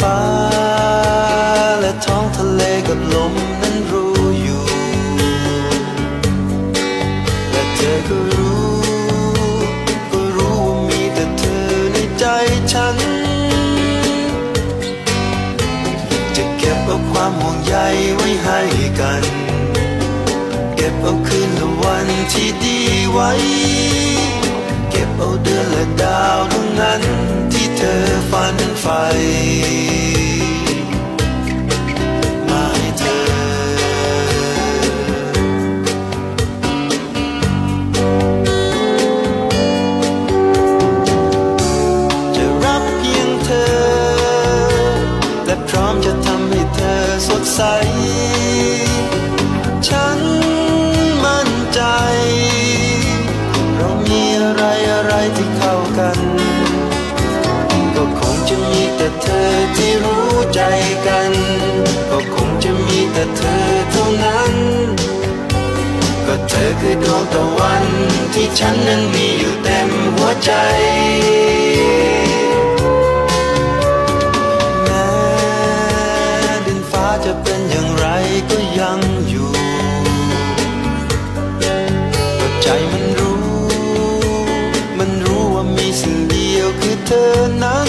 ฟ้า และท้องทะเลกับลมนั้นรู้อยู่ และเธอก็รู้ ก็รู้ว่ามีแต่เธอในใจฉัน จะเก็บเอาความห่วงใยไว้ให้กัน เก็บเอาคืนและวันที่ดีไว้ เก็บเอาเดือนและดาวดวงนั้นที่เธอ ฝันใฝ่มาให้เธอ จะรับเพียงเธอ และพร้อมจะทำให้เธอสดใส ฉันมั่นใจ เรามีอะไรอะไรที่เข้ากัน แต่เธอที่รู้ใจกัน ก็คงจะมีแต่เธอเท่านั้น ก็เธอคือดวงตะวัน ที่ฉันนั้นมีอยู่เต็มหัวใจแม้ดินฟ้าจะเป็นอย่างไรก็ยังอยู่ก็ใจมันรู้ มันรู้ว่ามีสิ่งเดียวคือเธอนั้น